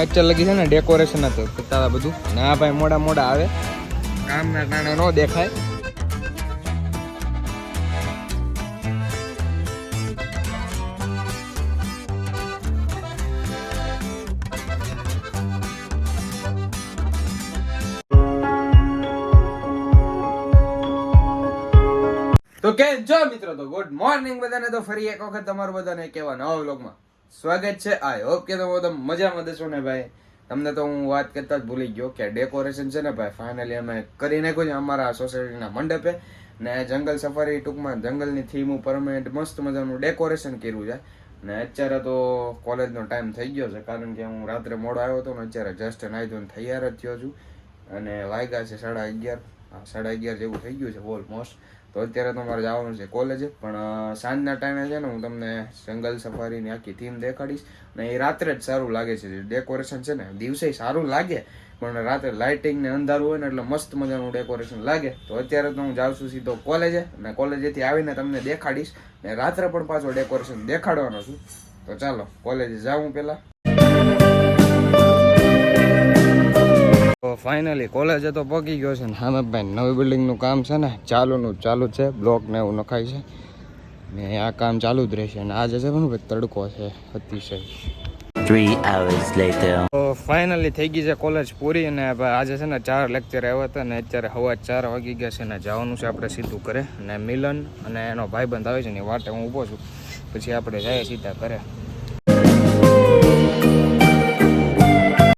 અત્યારે લગી છે ને ડેકોરેશન હતું કરતા બધું. ના ભાઈ મોડા મોડા આવે. કામના કારણે ન દેખાય. તો કે જો મિત્રો, તો ગુડ મોર્નિંગ બધાને. તો ફરી એક વખત તમારું બધાને કેવા નવા વ્લોગમાં સ્વાગત છે. આઈ હોપ કે તમે બધા મજામાં દેશો ને ભાઈ? તમને તો હું વાત કરતા જ ભૂલી ગયો કે ડેકોરેશન છે ને ભાઈ ફાઇનલી અમે કરી નાખ્યું છે અમારા સોસાયટીના મંડપે. ને જંગલ સફારી ટૂંકમાં જંગલની થીમ ઉપર અમે મસ્ત મજાનું ડેકોરેશન કર્યું છે. ને અત્યારે તો કોલેજનો ટાઈમ થઈ ગયો છે, કારણ કે હું રાત્રે મોડો આવ્યો હતો ને અત્યારે જસ્ટ નાઈ ધોઈને તૈયાર જ થયો છું. અને વાગ્યા છે સાડા અગિયાર. સાડા અગિયાર જેવું થઈ ગયું છે ઓલમોસ્ટ તો અત્યારે તો મારે જવાનું છે કોલેજે પણ સાંજના ટાઈમે છે ને હું તમને જંગલ સફારીની આખી થીમ દેખાડીશ. ને એ રાત્રે જ સારું લાગે છે. ડેકોરેશન છે ને, દિવસે સારું લાગે, પણ રાત્રે લાઇટિંગ ને અંધારું હોય ને એટલે મસ્ત મજાનું ડેકોરેશન લાગે. તો અત્યારે તો હું જાઉં છું સીધો કોલેજે અને કોલેજેથી આવીને તમને દેખાડીશ. ને રાત્રે પણ પાછો ડેકોરેશન દેખાડવાનો છું. તો ચાલો કોલેજે જાઉં પહેલા. ફાઇનલી કોલેજે તો પહોંચી ગયો છે ને. સામે ભાઈ નવી બિલ્ડિંગનું કામ છે ને ચાલુનું ચાલુ છે બ્લોક ને એવું નખાય છે. ને આ કામ ચાલુ જ રહેશે અને આજે છે ભાઈ તડકો છે અતિશય. ફાઇનલી થઈ ગઈ છે કોલેજ પૂરી અને આજે છે ને ચાર લેક્ચર આવ્યા હતા ને અત્યારે હવા ચાર વાગી ગયા છે ને જવાનું છે આપણે સીધું કરે અને મિલન અને એનો ભાઈબંધ આવે છે ને એ વાટે હું ઊભો છું. પછી આપણે જઈએ સીધા કરે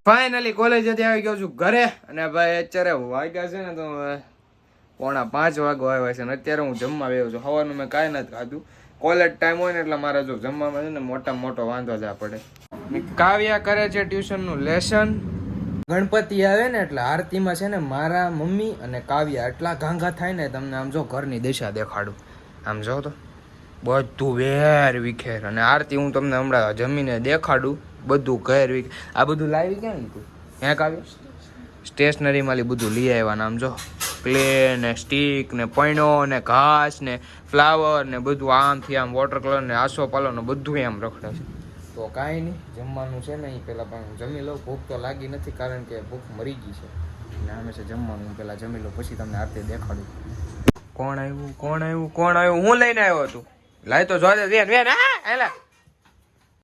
ફાઇનલી કોલેજેથી આવી ગયો છું ઘરે. અને ભાઈ અત્યારે વાગ્યા છે ને તો પોણા પાંચ વાગો આવ્યા છે ને અત્યારે હું જમવા આવ્યો છું. સવારનું મેં કાંઈ નથી ખાધું. કોલેજ ટાઈમ હોય ને એટલે મારે જો જમવામાં છે ને મોટા મોટો વાંધો જ પડે. કાવ્યા કરે છે ટ્યુશનનું લેસન. ગણપતિ આવે ને એટલે આરતીમાં છે ને મારા મમ્મી અને કાવ્યા એટલા ઘાંઘા થાય ને તમને આમ જો ઘરની દિશા દેખાડું. આમ જો તો બધું વેર વિખેર. અને આરતી હું તમને હમણાં જમીને દેખાડું. બધું ઘેર વીક. આ બધું લાવી ક્યાં લીધું હે આવ્યું? સ્ટેશનરીમાં બધું લઈ આવ્યા આમ જો. પ્લે ને સ્ટીક ને પૈણો ને ઘાસ ને ફ્લાવર ને બધું આમથી આમ વોટર કલર ને આસો પાલો ને બધું એમ રખડે છે. તો કાંઈ નહીં, જમવાનું છે ને એ પહેલાં પણ જમી લઉં. ભૂખ તો લાગી નથી કારણ કે ભૂખ મરી ગઈ છે. ને આમે છે જમવાનું પહેલાં જમી લઉં, પછી તમને આરતી દેખાડું. કોણ આવ્યું? કોણ આવ્યું? કોણ આવ્યું? હું લઈને આવ્યો હતું. લાય તો હા એલા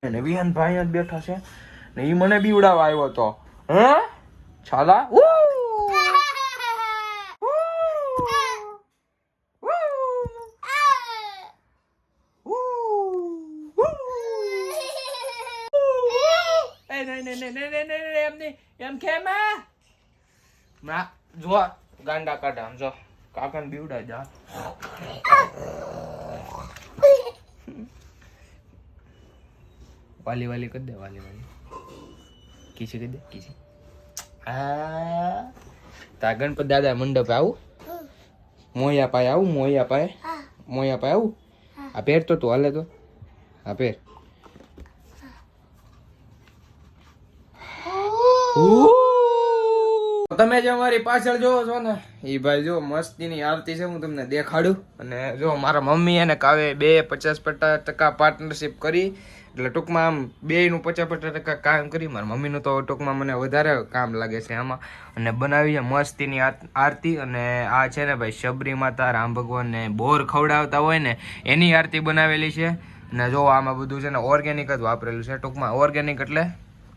ને વિહાન ભાઈ જ બેઠા છે. ને એ મને બીવડાવવા આવ્યો તો. હે? છાલા? એમ કેમ ના જો ગાંડા કાઢા આમ જો. કાકાને બીવડા જા વાલી વાલી કરી દે, વાલી વાલી. કીસી કરી દે કીસી તા ગણપત દાદા મંડપે આવું. મોયા પાય આવું, મોયા પાય. મોયા પાય આવું. આ પેર તો હાલે તો. આ પહેર તમે જે અમારી પાછળ જોવો છો ને એ ભાઈ જો મસ્તીની આરતી છે, હું તમને દેખાડું. અને જો મારા મમ્મી અને કાવે બે પચાસ ટકા પાર્ટનરશિપ કરી. એટલે ટૂંકમાં આમ બેયનું પચાસ પચાસ ટકા કામ કરી, મારા મમ્મીનું તો ટૂંકમાં મને વધારે કામ લાગે છે આમાં. અને બનાવી છે મસ્તીની આરતી અને આ છે ને ભાઈ શબરી માતા, રામ ભગવાનને બોર ખવડાવતા હોય ને, એની આરતી બનાવેલી છે. અને જો આમાં બધું છે ને ઓર્ગેનિક જ વાપરેલું છે ટૂંકમાં. ઓર્ગેનિક એટલે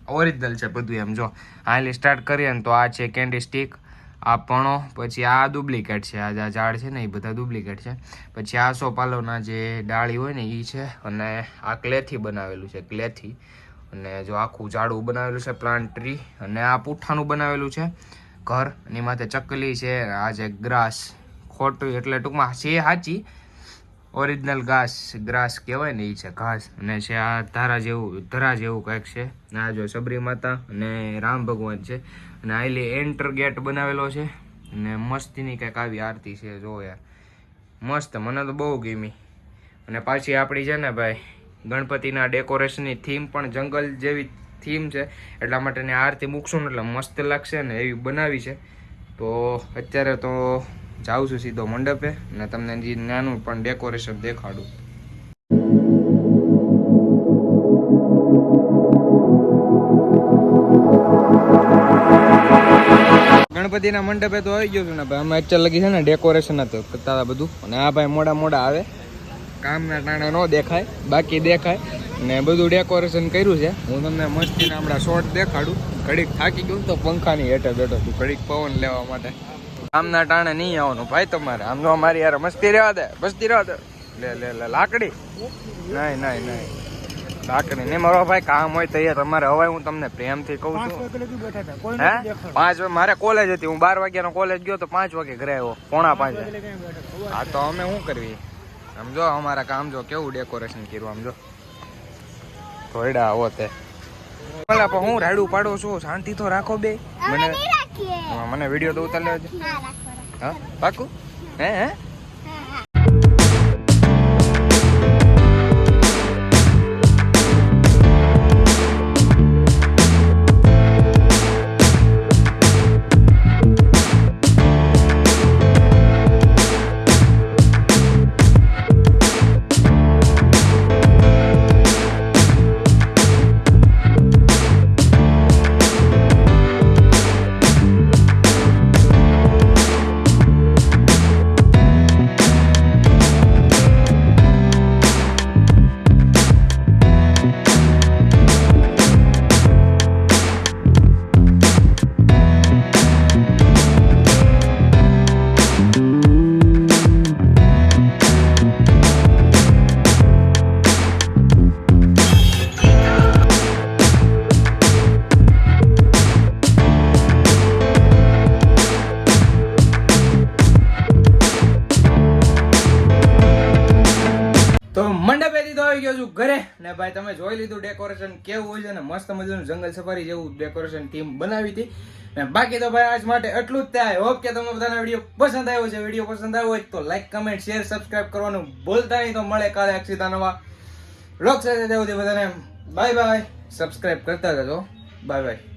ઓરિજિનલ છે બધું એમ જો. હાલી સ્ટાર્ટ કરીએ ને તો આ છે કેન્ડી સ્ટિક. આ પણો, પછી આ ડુપ્લિકેટ છે, આ ઝાડ છે ને, એ બધા ડુપ્લિકેટ છે. પછી આ સોપાલોના જે ડાળી હોય ને, એ છે, અને આ ક્લેથી બનાવેલું છે, ક્લેથી. અને જો આખું ઝાડું બનાવેલું છે, પ્લાન્ટ ટ્રી, અને આ પૂઠાનું બનાવેલું છે, ઘર. એની માથે ચકલી છે આ જે ગ્રાસ, ખોટું એટલે ટૂંકમાં છે સાચી ઓરિજિનલ ઘાસ, ગ્રાસ કહેવાય ને એ છે ઘાસ. અને છે આ ધારા જેવું, ધરા જેવું કંઈક છે. આ જો સબરી માતા અને રામ ભગવાન છે. અને આઈલી એન્ટર ગેટ બનાવેલો છે. અને મસ્તીની કંઈક આવી આરતી છે, જો યાર. મસ્ત, મને તો બહુ ગમી. અને પાછી આપણી છે ને ભાઈ, ગણપતિના ડેકોરેશનની થીમ પણ જંગલ જેવી થીમ છે. એટલા માટેની આરતી મૂકશું ને એટલે મસ્ત લાગશે ને એવી બનાવી છે. તો અત્યારે તો જાઉં છું સીધો મંડપે અને તમને જે નાનું પણ ડેકોરેશન દેખાડું. ગણપતિના મંડપે તો આવી ગયો છું ને ભાઈ. અમે અત્યારે લગી છે ને ડેકોરેશન હતું કરતા હતા બધું. અને આ ભાઈ મોડા મોડા આવે. કામના ટાણે ન દેખાય, બાકી દેખાય. ને બધું ડેકોરેશન કર્યું છે. હું તમને મસ્તીના હમણાં શોર્ટ દેખાડું. ઘડીક થાકી ગયું તો પંખાની હેઠળ બેઠો છું. ઘડીક પવન લેવા માટે. કામના ટાણે નહીં આવવાનું ભાઈ તમારે. આમ જો અમારી યાર મસ્તી રહેવા દે મસ્તી રહેવા દે. લે લે લે લાકડી. નહીં નહીં નહીં. લાકડી નહીં મારો ભાઈ કામ હોય તો યાર તમારે. હવે હું તમને પ્રેમથી કહું છું. હે? પાંચ મારે કોલેજ હતી. હું બાર વાગ્યાનો કોલેજ ગયો તો પાંચ વાગે ઘરે આવ્યો. પોણા પાંચ હા તો અમે શું કરવી? આમ જો અમારા કામ જો કેવું ડેકોરેશન કર્યું આમ જો. થોડા આવો તે. ભલા પણ હું રાડું પાડું છું? શાંતિ તો રાખો બે. મને મને વીડિયો તો ઉતાર લેજો હા પાકું? હે હે? ભાઈ, તમે જોઈ લીધું ડેકોરેશન કેવું હોય છે ને મસ્ત મજાનું જંગલ સફારી જેવું ડેકોરેશન ટીમ બનાવી હતી. અને બાકી તો ભાઈ, આજ માટે એટલું જ થાય. હોપ કે તમને બધાને વીડિયો પસંદ આવ્યો છે. વીડિયો પસંદ આવ્યો હોય તો લાઈક કમેન્ટ શેર સબસ્ક્રાઈબ કરવાનું ભૂલતા નહીં. તો મળે કાલે અક્ષિતા નવા લોક સાથે. બધાને બાય બાય સબસ્ક્રાઈબ કરતા જજો બાય બાય